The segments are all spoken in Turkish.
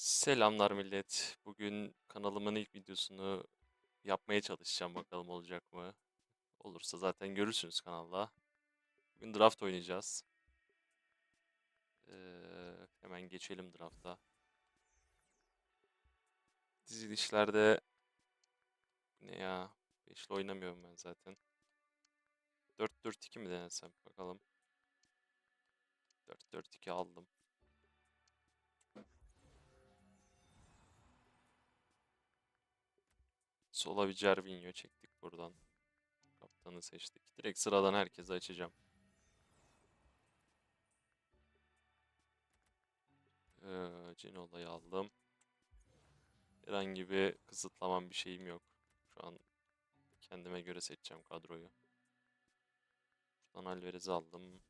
Selamlar millet. Bugün kanalımın ilk videosunu yapmaya çalışacağım. Bakalım olacak mı? Olursa zaten görürsünüz kanalda. Bugün draft oynayacağız. Ee, hemen geçelim drafta. Dizilişlerde ne ya? Beşli oynamıyorum ben zaten. 4-4-2 mi denesem? Bakalım. 4-4-2 aldım. Sola bir Cervinho çektik buradan. Kaptanı seçtik. Direkt sıradan herkese açacağım. Ee, Cenola'yı aldım. Herhangi bir kısıtlamam bir şeyim yok. Şu an kendime göre seçeceğim kadroyu. Buradan Alvarez'i aldım.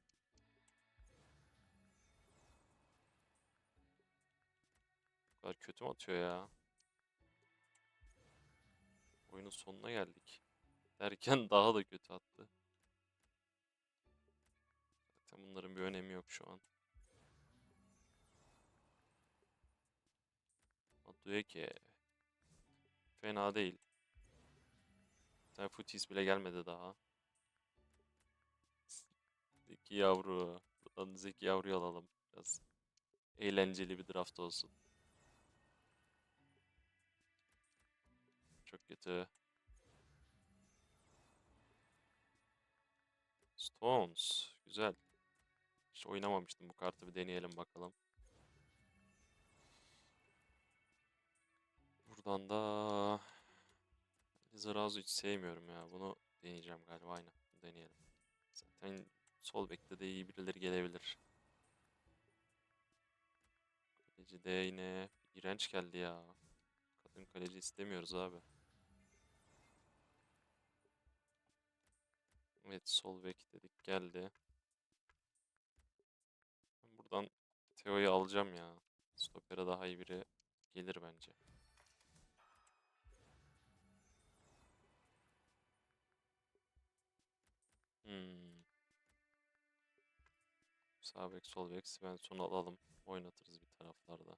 Bu kadar kötü mü atıyor ya? Oyunun sonuna geldik. Derken daha da kötü attı. Zaten bunların bir önemi yok şu an. Madueke. Fena değil. Bir tane bile gelmedi daha. Zeki yavru. Buradan Zeki yavruyu alalım. Biraz eğlenceli bir draft olsun. Çok kötü. Stones. Güzel. Hiç oynamamıştım bu kartı bir deneyelim bakalım. Buradan da Lizarazu hiç sevmiyorum ya. Bunu deneyeceğim galiba aynen. Deneyelim. Zaten sol bekte de iyi birileri gelebilir. Kaleci de yine iğrenç geldi ya. Kadın kaleci istemiyoruz abi. Evet sol bek dedik geldi. Buradan Theo'yu alacağım ya. Stopper'e daha iyi biri gelir bence. Hmm. Sağ bek sol bek Svensson'u alalım. Oynatırız bir taraflarda.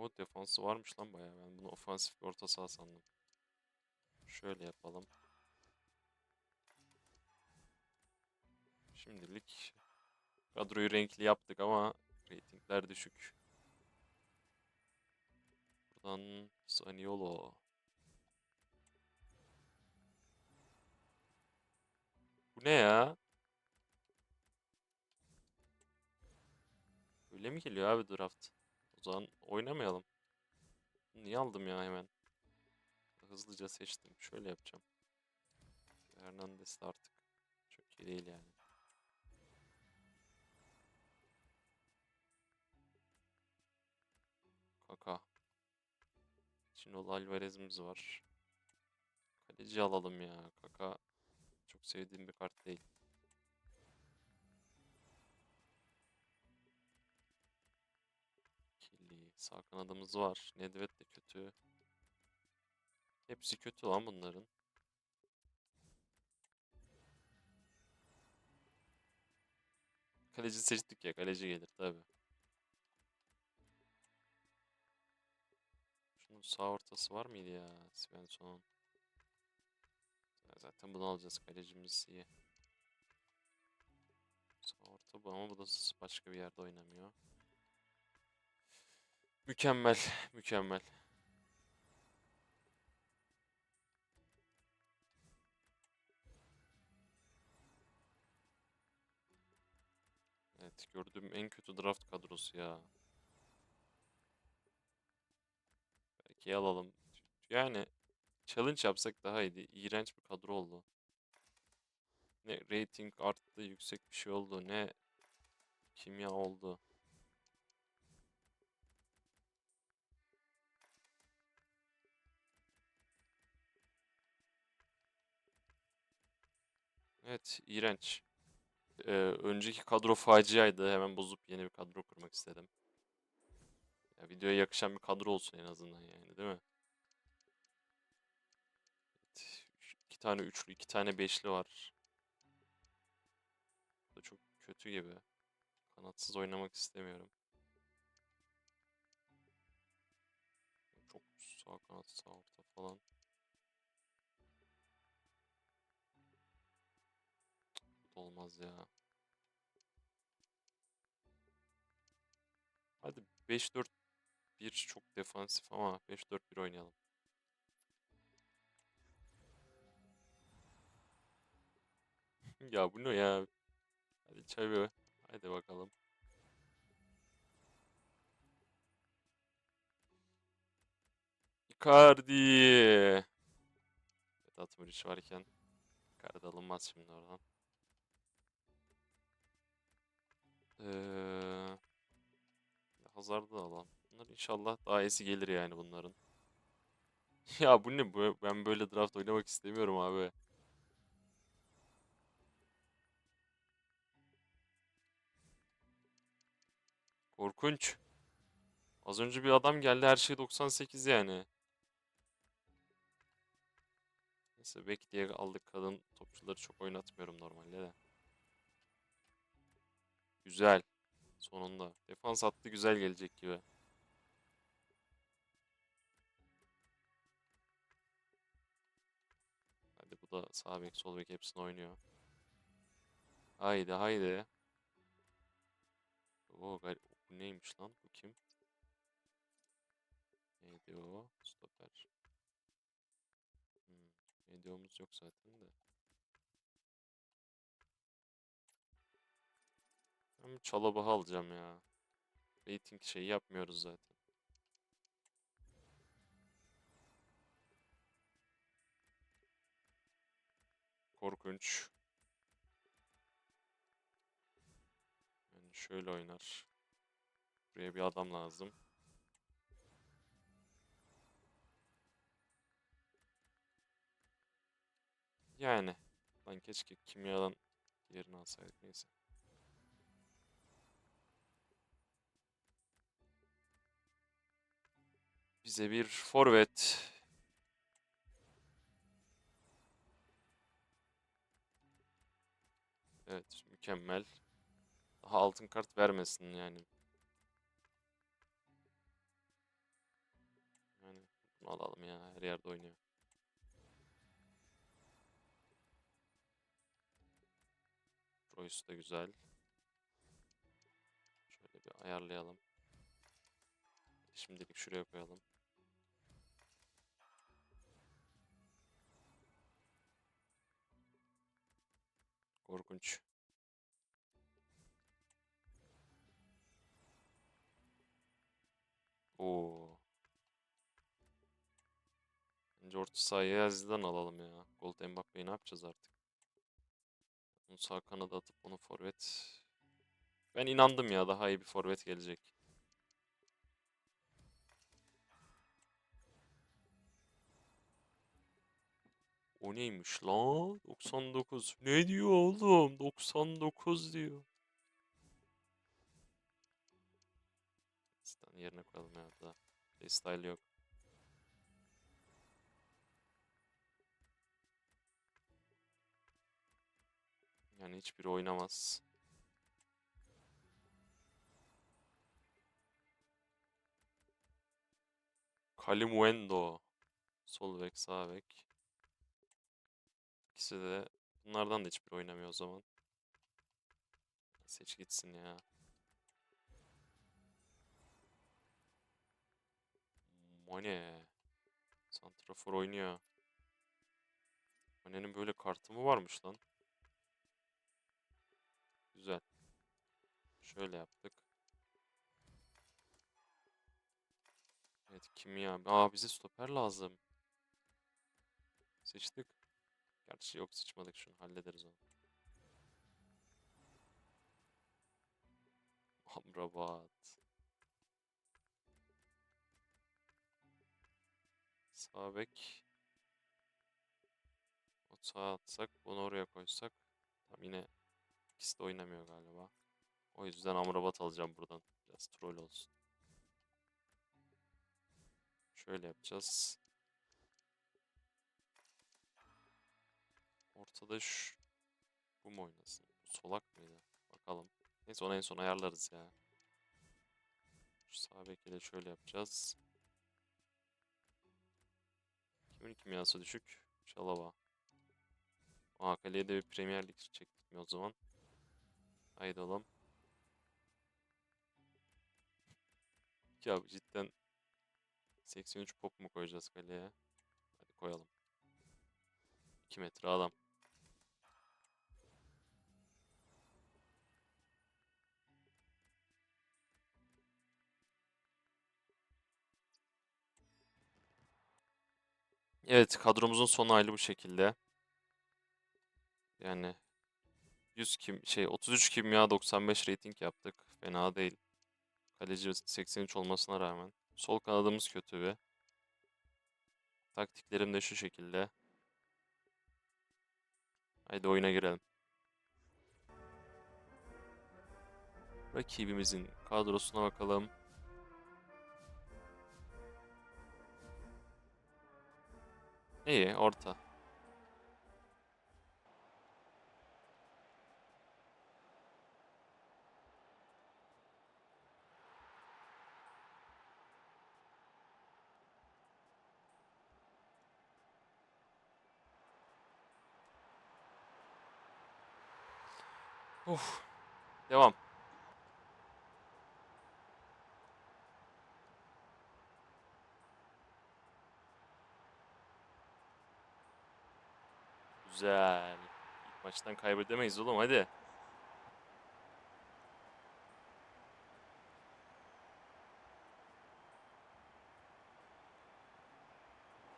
O defansı varmış lan bayağı. Ben bunu ofansif bir orta saha sandım. Şöyle yapalım. Şimdilik kadroyu renkli yaptık ama reytingler düşük. Buradan Zaniolo. Bu ne ya? Öyle mi geliyor abi draft? O zaman oynamayalım. Niye aldım ya hemen? Hızlıca seçtim. Şöyle yapacağım. Hernandez de artık çok iyi değil yani. Kaka. Chinolo Alvarez'imiz var. Kaleci alalım ya. Kaka çok sevdiğim bir kart değil. Sağ kanadımız var. Nedved de kötü. Hepsi kötü lan bunların. Kaleci seçtik ya. Kaleci gelir tabi. Şunun sağ ortası var mıydı ya? Svensson'un. Zaten bunu alacağız. Kalecimiz iyi. Sağ orta bu ama bu da başka bir yerde oynamıyor. Mükemmel, mükemmel. Evet, gördüğüm en kötü draft kadrosu ya. Belki alalım. Yani challenge yapsak daha iyiydi. İğrenç bir kadro oldu. Ne rating arttı, yüksek bir şey oldu, ne kimya oldu. Evet, iğrenç. Ee, önceki kadro faciaydı. Hemen bozup yeni bir kadro kurmak istedim. Ya videoya yakışan bir kadro olsun en azından yani, değil mi? Evet, iki tane üçlü, iki tane beşli var. Bu da çok kötü gibi. Kanatsız oynamak istemiyorum. Çok sağ kanat, sağ orta falan. Olmaz ya. Hadi 5-4-1 çok defansif ama 5-4-1 oynayalım. Ya bu ne ya? Hadi çay. Hadi bakalım. Icardi. Vedat Muriç varken Icardi alınmaz şimdi oradan. Ee, Hazard'ı da. Bunlar inşallah daha iyisi gelir yani bunların. Ya bu ne? Ben böyle draft oynamak istemiyorum abi. Korkunç. Az önce bir adam geldi her şey 98 yani. Neyse bek diye aldık kadın topçuları çok oynatmıyorum normalde de. Güzel. Sonunda. Defans hattı güzel gelecek gibi. Hadi bu da sağ bek sol bek hepsini oynuyor. Haydi haydi. Oo, bu neymiş lan? Bu kim? Neydi o? Stoper. Hmm. Medyomuz yok zaten de. Bir Çalabah'ı alacağım ya. Rating şeyi yapmıyoruz zaten. Korkunç. Yani şöyle oynar. Buraya bir adam lazım. Yani. Lan keşke kimyadan yerini alsaydık neyse. Bize bir forvet. Evet, mükemmel. Daha altın kart vermesin yani. Yani bunu alalım ya. Her yerde oynuyor. Royce da güzel. Şöyle bir ayarlayalım. Şimdilik şuraya koyalım. Korkunç. Oo. Bence orta sahaya Aziz'den alalım ya. Gold Mbappe'yi ne yapacağız artık? Onu sağ kanada atıp onu forvet. Ben inandım ya daha iyi bir forvet gelecek. O neymiş lan? 99. Ne diyor oğlum? 99 diyor. Stan yerine koyalım ya da. Style yok. Yani hiçbiri oynamaz. Kalimuendo. Sol bek, sağ bek. İkisi de bunlardan da hiçbiri oynamıyor o zaman. Seç gitsin ya. Mane. Santrafor oynuyor. Mane'nin böyle kartı mı varmış lan? Güzel. Şöyle yaptık. Evet kimya. Aa bize stoper lazım. Seçtik. Gerçi yok sıçmadık şunu hallederiz onu. Amrabat. Sağ bek. O sağa atsak bunu oraya koysak. Tam yine ikisi de oynamıyor galiba. O yüzden Amrabat alacağım buradan. Biraz troll olsun. Şöyle yapacağız. Ortada şu bu mu oynasın? Solak mıydı? Bakalım. Neyse onu en son ayarlarız ya. Şu sağ beki de şöyle yapacağız. Kimin kimyası düşük? Çalaba. Aa kaleye de bir Premier Lig çektik mi o zaman? Haydi oğlum. Ya cidden 83 pop mu koyacağız kaleye? Hadi koyalım. 2 metre adam. Evet, kadromuzun son hali bu şekilde. Yani 100 kim şey 33 kimya 95 rating yaptık. Fena değil. Kaleci 83 olmasına rağmen. Sol kanadımız kötü bir. Taktiklerim de şu şekilde. Haydi oyuna girelim. Rakibimizin kadrosuna bakalım. İyi, orta. Uf. Devam. Güzel. İlk maçtan kaybedemeyiz oğlum hadi.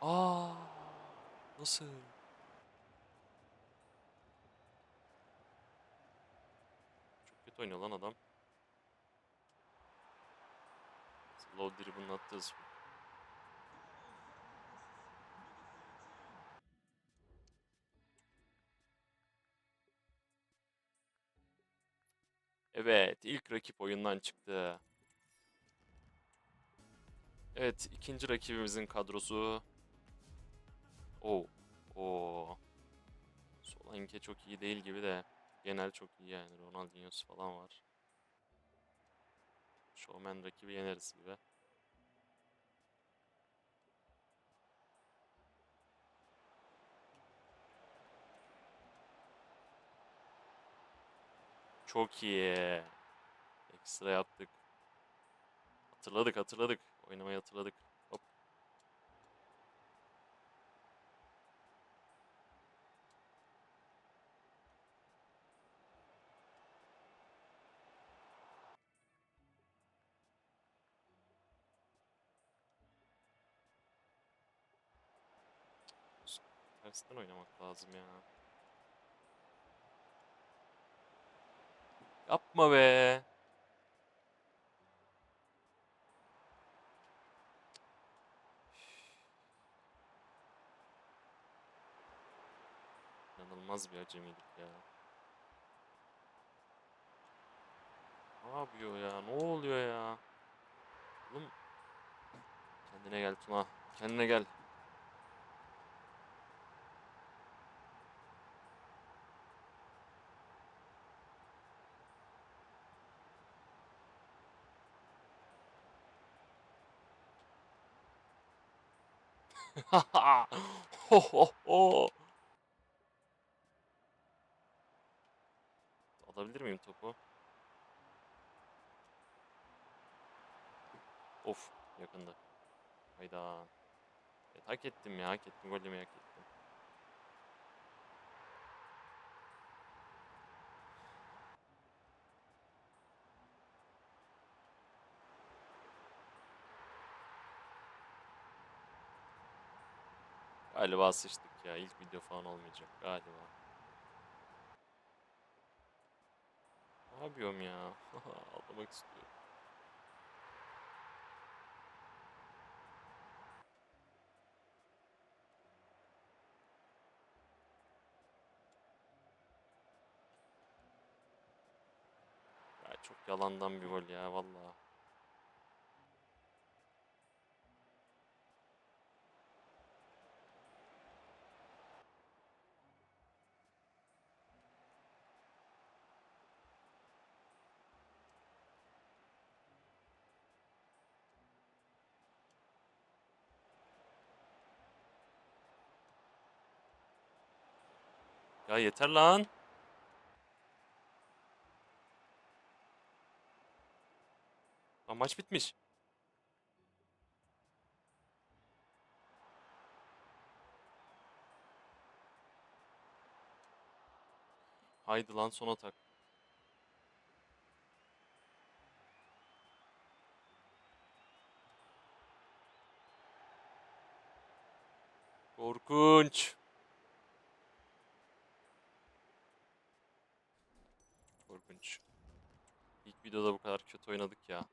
Aa, nasıl? Çok kötü oynuyor lan adam. Slow dribble'ın attığı Evet, ilk rakip oyundan çıktı. Evet, ikinci rakibimizin kadrosu. Oo, oo. Solanke çok iyi değil gibi de genel çok iyi yani. Ronaldinho'su falan var. Showman rakibi yeneriz gibi. Çok iyi. Ekstra yaptık. Hatırladık hatırladık. Oynamayı hatırladık. Hop. Tersten oynamak lazım ya. Yapma be. İnanılmaz bir acemilik ya. Ne yapıyor ya? Ne oluyor ya? Oğlum kendine gel Tuna. Kendine gel. ho ho ho. Alabilir miyim topu? Of yakında. Hayda. Evet, hak ettim ya hak ettim. Gol yemeyi hak ettim. Galiba sıçtık ya. İlk video falan olmayacak galiba. Ne yapıyorum ya? Ağlamak istiyorum. Ya çok yalandan bir gol ya vallahi. Ya yeter lan. Lan maç bitmiş. Haydi lan son atak. Korkunç. İlk videoda bu kadar kötü oynadık ya.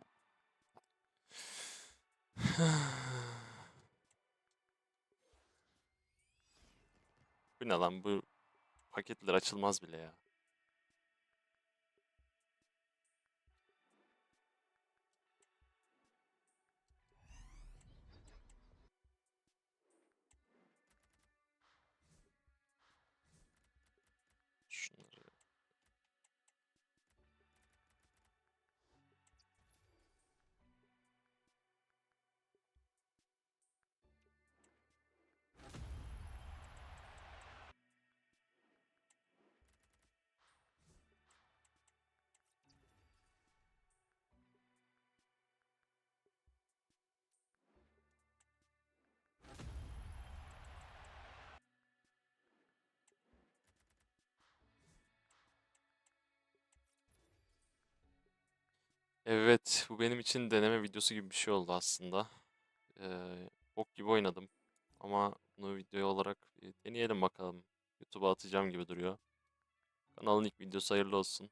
Bu ne lan bu paketler açılmaz bile ya. Evet, bu benim için deneme videosu gibi bir şey oldu aslında. Ee, bok gibi oynadım. Ama bunu video olarak deneyelim bakalım. YouTube'a atacağım gibi duruyor. Kanalın ilk videosu hayırlı olsun.